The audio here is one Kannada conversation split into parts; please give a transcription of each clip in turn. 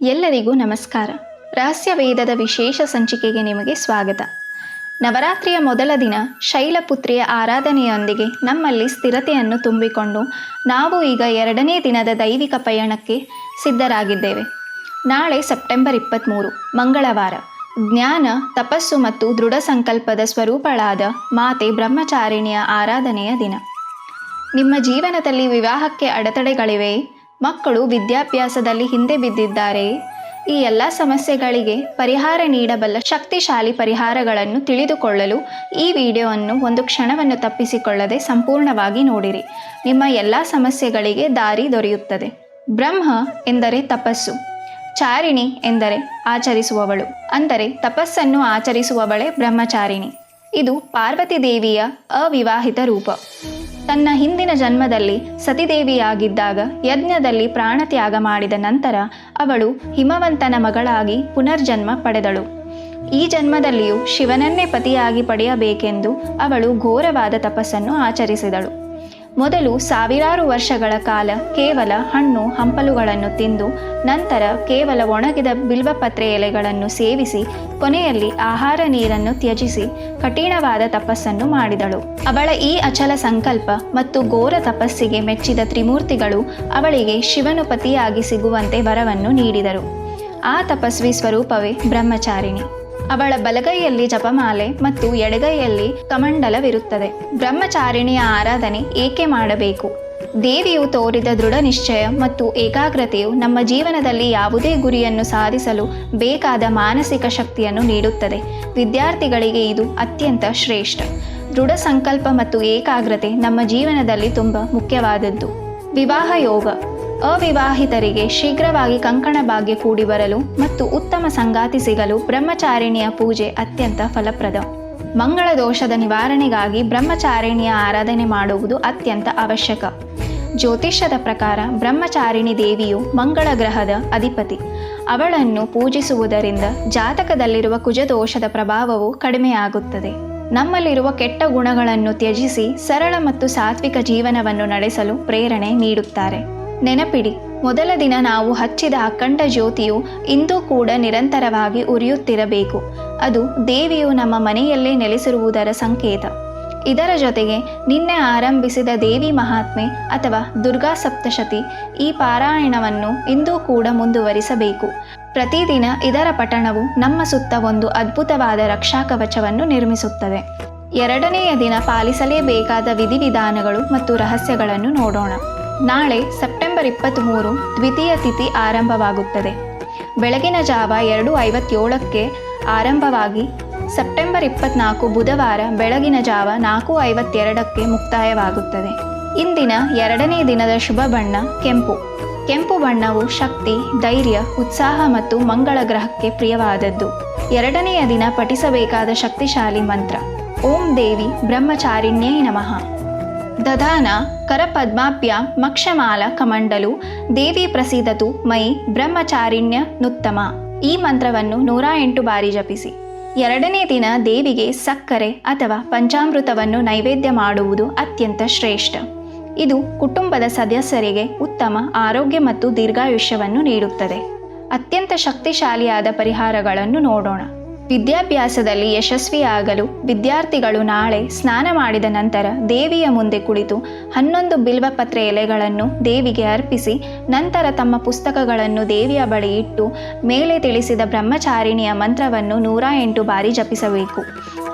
ಎಲ್ಲರಿಗೂ ನಮಸ್ಕಾರ. ರಹಸ್ಯ ವೇದದ ವಿಶೇಷ ಸಂಚಿಕೆಗೆ ನಿಮಗೆ ಸ್ವಾಗತ. ನವರಾತ್ರಿಯ ಮೊದಲ ದಿನ ಶೈಲಪುತ್ರಿಯ ಆರಾಧನೆಯೊಂದಿಗೆ ನಮ್ಮಲ್ಲಿ ಸ್ಥಿರತೆಯನ್ನು ತುಂಬಿಕೊಂಡು ನಾವು ಈಗ ಎರಡನೇ ದಿನದ ದೈವಿಕ ಪಯಣಕ್ಕೆ ಸಿದ್ಧರಾಗಿದ್ದೇವೆ. ನಾಳೆ ಸೆಪ್ಟೆಂಬರ್ ಇಪ್ಪತ್ತ್ಮೂರು ಮಂಗಳವಾರ. ಜ್ಞಾನ, ತಪಸ್ಸು ಮತ್ತು ದೃಢ ಸಂಕಲ್ಪದ ಸ್ವರೂಪಳಾದ ಮಾತೆ ಬ್ರಹ್ಮಚಾರಿಣಿಯ ಆರಾಧನೆಯ ದಿನ. ನಿಮ್ಮ ಜೀವನದಲ್ಲಿ ವಿವಾಹಕ್ಕೆ ಅಡೆತಡೆಗಳಿವೆಯೇ ಮಕ್ಕಳು ವಿದ್ಯಾಭ್ಯಾಸದಲ್ಲಿ ಹಿಂದೆ ಬಿದ್ದಿದ್ದಾರೆಯೇ ಈ ಎಲ್ಲ ಸಮಸ್ಯೆಗಳಿಗೆ ಪರಿಹಾರ ನೀಡಬಲ್ಲ ಶಕ್ತಿಶಾಲಿ ಪರಿಹಾರಗಳನ್ನು ತಿಳಿದುಕೊಳ್ಳಲು ಈ ವಿಡಿಯೋವನ್ನು ಒಂದು ಕ್ಷಣವನ್ನು ತಪ್ಪಿಸಿಕೊಳ್ಳದೆ ಸಂಪೂರ್ಣವಾಗಿ ನೋಡಿರಿ. ನಿಮ್ಮ ಎಲ್ಲ ಸಮಸ್ಯೆಗಳಿಗೆ ದಾರಿ ದೊರೆಯುತ್ತದೆ. ಬ್ರಹ್ಮ ಎಂದರೆ ತಪಸ್ಸು, ಚಾರಿಣಿ ಎಂದರೆ ಆಚರಿಸುವವಳು, ಅಂದರೆ ತಪಸ್ಸನ್ನು ಆಚರಿಸುವವಳೇ ಬ್ರಹ್ಮಚಾರಿಣಿ. ಇದು ಪಾರ್ವತಿ ದೇವಿಯ ಅವಿವಾಹಿತ ರೂಪ. ತನ್ನ ಹಿಂದಿನ ಜನ್ಮದಲ್ಲಿ ಸತಿದೇವಿಯಾಗಿದ್ದಾಗ ಯಜ್ಞದಲ್ಲಿ ಪ್ರಾಣತ್ಯಾಗ ಮಾಡಿದ ನಂತರ ಅವಳು ಹಿಮವಂತನ ಮಗಳಾಗಿ ಪುನರ್ಜನ್ಮ ಪಡೆದಳು. ಈ ಜನ್ಮದಲ್ಲಿಯೂ ಶಿವನನ್ನೇ ಪತಿಯಾಗಿ ಪಡೆಯಬೇಕೆಂದು ಅವಳು ಘೋರವಾದ ತಪಸ್ಸನ್ನು ಆಚರಿಸಿದಳು. ಮೊದಲು ಸಾವಿರಾರು ವರ್ಷಗಳ ಕಾಲ ಕೇವಲ ಹಣ್ಣು ಹಂಪಲುಗಳನ್ನು ತಿಂದು, ನಂತರ ಕೇವಲ ಒಣಗಿದ ಬಿಲ್ವಪತ್ರೆ ಎಲೆಗಳನ್ನು ಸೇವಿಸಿ, ಕೊನೆಯಲ್ಲಿ ಆಹಾರ ನೀರನ್ನು ತ್ಯಜಿಸಿ, ಕಠಿಣವಾದ ತಪಸ್ಸನ್ನು ಮಾಡಿದಳು. ಅವಳ ಈ ಅಚಲ ಸಂಕಲ್ಪ ಮತ್ತು ಘೋರ ತಪಸ್ಸಿಗೆ ಮೆಚ್ಚಿದ ತ್ರಿಮೂರ್ತಿಗಳು ಅವಳಿಗೆ ಶಿವನು ಪತಿಯಾಗಿ ಸಿಗುವಂತೆ ವರವನ್ನು ನೀಡಿದರು. ಆ ತಪಸ್ವಿ ಸ್ವರೂಪವೇ ಬ್ರಹ್ಮಚಾರಿಣಿ. ಅವಳ ಬಲಗೈಯಲ್ಲಿ ಜಪಮಾಲೆ ಮತ್ತು ಎಡಗೈಯಲ್ಲಿ ಕಮಂಡಲವಿರುತ್ತದೆ. ಬ್ರಹ್ಮಚಾರಿಣಿಯ ಆರಾಧನೆ ಏಕೆ ಮಾಡಬೇಕು? ದೇವಿಯು ತೋರಿದ ದೃಢ ನಿಶ್ಚಯ ಮತ್ತು ಏಕಾಗ್ರತೆಯು ನಮ್ಮ ಜೀವನದಲ್ಲಿ ಯಾವುದೇ ಗುರಿಯನ್ನು ಸಾಧಿಸಲು ಬೇಕಾದ ಮಾನಸಿಕ ಶಕ್ತಿಯನ್ನು ನೀಡುತ್ತದೆ. ವಿದ್ಯಾರ್ಥಿಗಳಿಗೆ ಇದು ಅತ್ಯಂತ ಶ್ರೇಷ್ಠ. ದೃಢ ಸಂಕಲ್ಪ ಮತ್ತು ಏಕಾಗ್ರತೆ ನಮ್ಮ ಜೀವನದಲ್ಲಿ ತುಂಬ ಮುಖ್ಯವಾದದ್ದು. ವಿವಾಹ ಯೋಗ. ಅವಿವಾಹಿತರಿಗೆ ಶೀಘ್ರವಾಗಿ ಕಂಕಣ ಭಾಗ್ಯ ಕೂಡಿ ಬರಲು ಮತ್ತು ಉತ್ತಮ ಸಂಗಾತಿ ಸಿಗಲು ಬ್ರಹ್ಮಚಾರಿಣಿಯ ಪೂಜೆ ಅತ್ಯಂತ ಫಲಪ್ರದ. ಮಂಗಳ ದೋಷದ ನಿವಾರಣೆಗಾಗಿ ಬ್ರಹ್ಮಚಾರಿಣಿಯ ಆರಾಧನೆ ಮಾಡುವುದು ಅತ್ಯಂತ ಅವಶ್ಯಕ. ಜ್ಯೋತಿಷ್ಯದ ಪ್ರಕಾರ ಬ್ರಹ್ಮಚಾರಿಣಿ ದೇವಿಯು ಮಂಗಳ ಗ್ರಹದ ಅಧಿಪತಿ. ಅವಳನ್ನು ಪೂಜಿಸುವುದರಿಂದ ಜಾತಕದಲ್ಲಿರುವ ಕುಜದೋಷದ ಪ್ರಭಾವವು ಕಡಿಮೆಯಾಗುತ್ತದೆ. ನಮ್ಮಲ್ಲಿರುವ ಕೆಟ್ಟ ಗುಣಗಳನ್ನು ತ್ಯಜಿಸಿ ಸರಳ ಮತ್ತು ಸಾತ್ವಿಕ ಜೀವನವನ್ನು ನಡೆಸಲು ಪ್ರೇರಣೆ ನೀಡುತ್ತಾರೆ. ನೆನಪಿಡಿ, ಮೊದಲ ದಿನ ನಾವು ಹಚ್ಚಿದ ಅಖಂಡ ಜ್ಯೋತಿಯು ಇಂದೂ ಕೂಡ ನಿರಂತರವಾಗಿ ಉರಿಯುತ್ತಿರಬೇಕು. ಅದು ದೇವಿಯು ನಮ್ಮ ಮನೆಯಲ್ಲೇ ನೆಲೆಸಿರುವುದರ ಸಂಕೇತ. ಇದರ ಜೊತೆಗೆ ನಿನ್ನೆ ಆರಂಭಿಸಿದ ದೇವಿ ಮಹಾತ್ಮೆ ಅಥವಾ ದುರ್ಗಾ ಸಪ್ತಶತಿ ಈ ಪಾರಾಯಣವನ್ನು ಇಂದೂ ಕೂಡ ಮುಂದುವರಿಸಬೇಕು. ಪ್ರತಿದಿನ ಇದರ ಪಠಣವು ನಮ್ಮ ಸುತ್ತ ಒಂದು ಅದ್ಭುತವಾದ ರಕ್ಷಾ ಕವಚವನ್ನು ನಿರ್ಮಿಸುತ್ತದೆ. ಎರಡನೆಯ ದಿನ ಪಾಲಿಸಲೇಬೇಕಾದ ವಿಧಿವಿಧಾನಗಳು ಮತ್ತು ರಹಸ್ಯಗಳನ್ನು ನೋಡೋಣ. ನಾಳೆ ಸೆಪ್ಟೆಂಬರ್ ಇಪ್ಪತ್ತ್ಮೂರು ದ್ವಿತೀಯ ತಿಥಿ ಆರಂಭವಾಗುತ್ತದೆ. ಬೆಳಗಿನ ಜಾವ ಎರಡು ಐವತ್ತೇಳಕ್ಕೆ ಆರಂಭವಾಗಿ ಸೆಪ್ಟೆಂಬರ್ ಇಪ್ಪತ್ನಾಲ್ಕು ಬುಧವಾರ ಬೆಳಗಿನ ಜಾವ ನಾಲ್ಕು ಐವತ್ತೆರಡಕ್ಕೆ ಮುಕ್ತಾಯವಾಗುತ್ತದೆ. ಇಂದಿನ ಎರಡನೇ ದಿನದ ಶುಭ ಬಣ್ಣ ಕೆಂಪು. ಕೆಂಪು ಬಣ್ಣವು ಶಕ್ತಿ, ಧೈರ್ಯ, ಉತ್ಸಾಹ ಮತ್ತು ಮಂಗಳ ಗ್ರಹಕ್ಕೆ ಪ್ರಿಯವಾದದ್ದು. ಎರಡನೆಯ ದಿನ ಪಠಿಸಬೇಕಾದ ಶಕ್ತಿಶಾಲಿ ಮಂತ್ರ. ಓಂ ದೇವಿ ಬ್ರಹ್ಮಚಾರಿಣ್ಯೈ ನಮಃ. ದಧಾನ ಕರಪದ್ಮಾಭ್ಯ ಮಕ್ಷಮಾಲ, ಕಮಂಡಲು, ದೇವಿ ಪ್ರಸೀದತು, ಮೈ, ಬ್ರಹ್ಮಚಾರಿಣ್ಯ, ನುತ್ತಮ. ಈ ಮಂತ್ರವನ್ನು ನೂರ ಎಂಟು ಬಾರಿ ಜಪಿಸಿ. ಎರಡನೇ ದಿನ ದೇವಿಗೆ ಸಕ್ಕರೆ ಅಥವಾ ಪಂಚಾಮೃತವನ್ನು ನೈವೇದ್ಯ ಮಾಡುವುದು ಅತ್ಯಂತ ಶ್ರೇಷ್ಠ. ಇದು ಕುಟುಂಬದ ಸದಸ್ಯರಿಗೆ ಉತ್ತಮ ಆರೋಗ್ಯ ಮತ್ತು ದೀರ್ಘಾಯುಷ್ಯವನ್ನು ನೀಡುತ್ತದೆ. ಅತ್ಯಂತ ಶಕ್ತಿಶಾಲಿಯಾದ ಪರಿಹಾರಗಳನ್ನು ನೋಡೋಣ. ವಿದ್ಯಾಭ್ಯಾಸದಲ್ಲಿ ಯಶಸ್ವಿಯಾಗಲು ವಿದ್ಯಾರ್ಥಿಗಳು ನಾಳೆ ಸ್ನಾನ ಮಾಡಿದ ನಂತರ ದೇವಿಯ ಮುಂದೆ ಕುಳಿತು ಹನ್ನೊಂದು ಬಿಲ್ವಪತ್ರೆ ಎಲೆಗಳನ್ನು ದೇವಿಗೆ ಅರ್ಪಿಸಿ ನಂತರ ತಮ್ಮ ಪುಸ್ತಕಗಳನ್ನು ದೇವಿಯ ಬಳಿ ಇಟ್ಟು ಮೇಲೆ ತಿಳಿಸಿದ ಬ್ರಹ್ಮಚಾರಿಣಿಯ ಮಂತ್ರವನ್ನು ನೂರ ಎಂಟು ಬಾರಿ ಜಪಿಸಬೇಕು.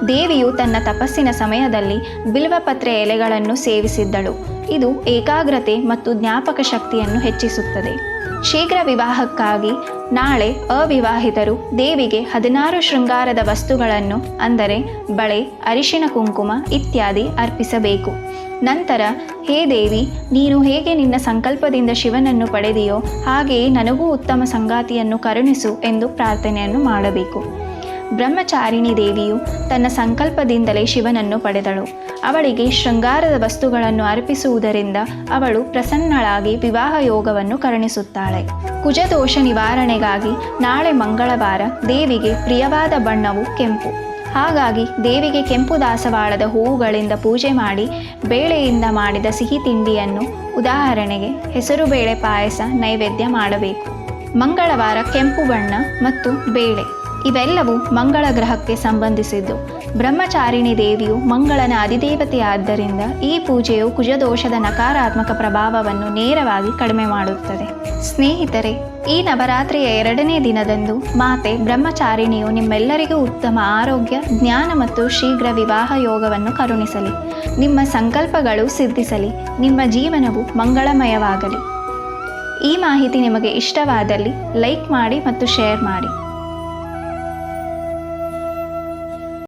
ದೇವಿಯು ತನ್ನ ತಪಸ್ಸಿನ ಸಮಯದಲ್ಲಿ ಬಿಲ್ವಪತ್ರೆ ಎಲೆಗಳನ್ನು ಸೇವಿಸಿದ್ದಳು. ಇದು ಏಕಾಗ್ರತೆ ಮತ್ತು ಜ್ಞಾಪಕ ಶಕ್ತಿಯನ್ನು ಹೆಚ್ಚಿಸುತ್ತದೆ. ಶೀಘ್ರ ವಿವಾಹಕ್ಕಾಗಿ ನಾಳೆ ಅವಿವಾಹಿತರು ದೇವಿಗೆ ಹದಿನಾರು ಶೃಂಗಾರದ ವಸ್ತುಗಳನ್ನು, ಅಂದರೆ ಬಳೆ, ಅರಿಶಿನ ಕುಂಕುಮ ಇತ್ಯಾದಿ ಅರ್ಪಿಸಬೇಕು. ನಂತರ, ಹೇ ದೇವಿ, ನೀನು ಹೇಗೆ ನಿನ್ನ ಸಂಕಲ್ಪದಿಂದ ಶಿವನನ್ನು ಪಡೆದಿಯೋ ಹಾಗೆಯೇ ನನಗೂ ಉತ್ತಮ ಸಂಗಾತಿಯನ್ನು ಕರುಣಿಸು ಎಂದು ಪ್ರಾರ್ಥನೆಯನ್ನು ಮಾಡಬೇಕು. ಬ್ರಹ್ಮಚಾರಿಣಿ ದೇವಿಯು ತನ್ನ ಸಂಕಲ್ಪದಿಂದಲೇ ಶಿವನನ್ನು ಪಡೆದಳು. ಅವಳಿಗೆ ಶೃಂಗಾರದ ವಸ್ತುಗಳನ್ನು ಅರ್ಪಿಸುವುದರಿಂದ ಅವಳು ಪ್ರಸನ್ನಳಾಗಿ ವಿವಾಹ ಯೋಗವನ್ನು ಕರುಣಿಸುತ್ತಾಳೆ. ಕುಜದೋಷ ನಿವಾರಣೆಗಾಗಿ ನಾಳೆ ಮಂಗಳವಾರ ದೇವಿಗೆ ಪ್ರಿಯವಾದ ಬಣ್ಣವು ಕೆಂಪು. ಹಾಗಾಗಿ ದೇವಿಗೆ ಕೆಂಪು ದಾಸವಾಳದ ಹೂವುಗಳಿಂದ ಪೂಜೆ ಮಾಡಿ ಬೇಳೆಯಿಂದ ಮಾಡಿದ ಸಿಹಿ ತಿಂಡಿಯನ್ನು ಉದಾಹರಣೆಗೆ ಹೆಸರುಬೇಳೆ ಪಾಯಸ ನೈವೇದ್ಯ ಮಾಡಬೇಕು. ಮಂಗಳವಾರ ಕೆಂಪು ಬಣ್ಣ ಮತ್ತು ಬೇಳೆ. ಇವೆಲ್ಲವೂ ಮಂಗಳ ಗ್ರಹಕ್ಕೆ ಸಂಬಂಧಿಸಿದ್ದು. ಬ್ರಹ್ಮಚಾರಿಣಿ ದೇವಿಯು ಮಂಗಳನ ಅಧಿದೇವತೆಯಾದ್ದರಿಂದ ಈ ಪೂಜೆಯು ಕುಜದೋಷದ ನಕಾರಾತ್ಮಕ ಪ್ರಭಾವವನ್ನು ನೇರವಾಗಿ ಕಡಿಮೆ ಮಾಡುತ್ತದೆ. ಸ್ನೇಹಿತರೆ, ಈ ನವರಾತ್ರಿಯ ಎರಡನೇ ದಿನದಂದು ಮಾತೆ ಬ್ರಹ್ಮಚಾರಿಣಿಯು ನಿಮ್ಮೆಲ್ಲರಿಗೂ ಉತ್ತಮ ಆರೋಗ್ಯ, ಜ್ಞಾನ ಮತ್ತು ಶೀಘ್ರ ವಿವಾಹ ಯೋಗವನ್ನು ಕರುಣಿಸಲಿ. ನಿಮ್ಮ ಸಂಕಲ್ಪಗಳು ಸಿದ್ಧಿಸಲಿ. ನಿಮ್ಮ ಜೀವನವು ಮಂಗಳಮಯವಾಗಲಿ. ಈ ಮಾಹಿತಿ ನಿಮಗೆ ಇಷ್ಟವಾದಲ್ಲಿ ಲೈಕ್ ಮಾಡಿ ಮತ್ತು ಶೇರ್ ಮಾಡಿ.